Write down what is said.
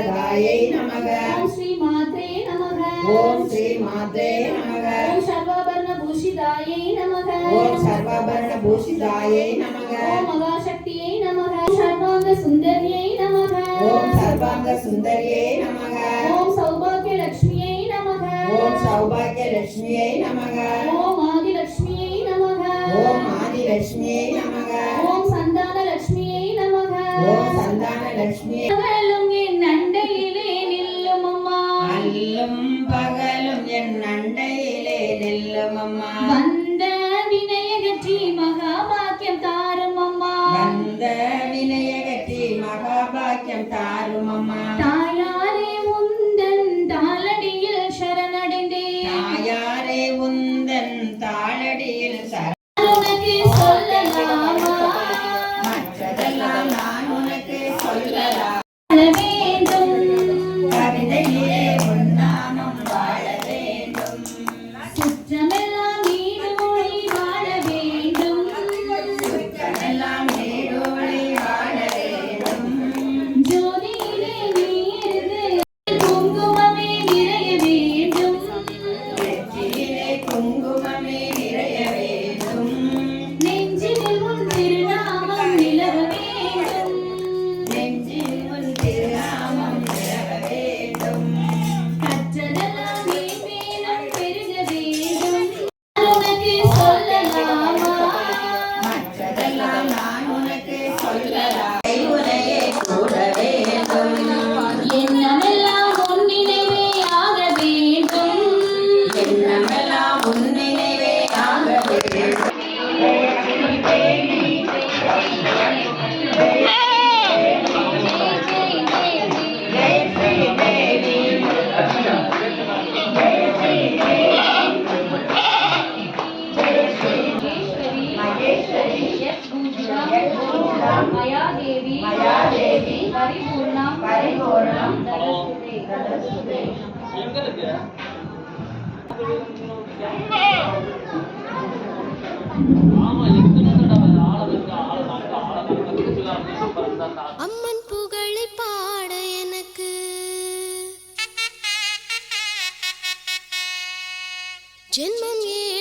ஓம் சாரதாயை நமக ஓம் ஸ்ரீ மாத்ரே நமக ஓம் ஸ்ரீ மாத்ரே நமக ஓம் சர்வாபரண பூஷிதாயை நமக ஓம் சர்வாபரண பூஷிதாயை நமக ஓம் மகாசக்தியை நமக சர்வாங்க சுந்தரியை நமக ஓம் சர்வாங்க சுந்தரியே நமக ஓம் சௌபாகிய லட்சுமியை நமக ஓம் சௌபாகிய லட்சுமியை நமக ஓம் ஆதிலட்சுமியை நமக ஓம் ஆதிலட்சுமியை நமக ஓம் சந்தான லட்சுமியை நமக ஓம் சந்தான லட்சுமியை என் அண்டையிலே வினயகற்றி மகாபாக்கியம் தாரும் அம்மா அம்மன் புகழை பாட எனக்கு. ஜென்மம் ஏ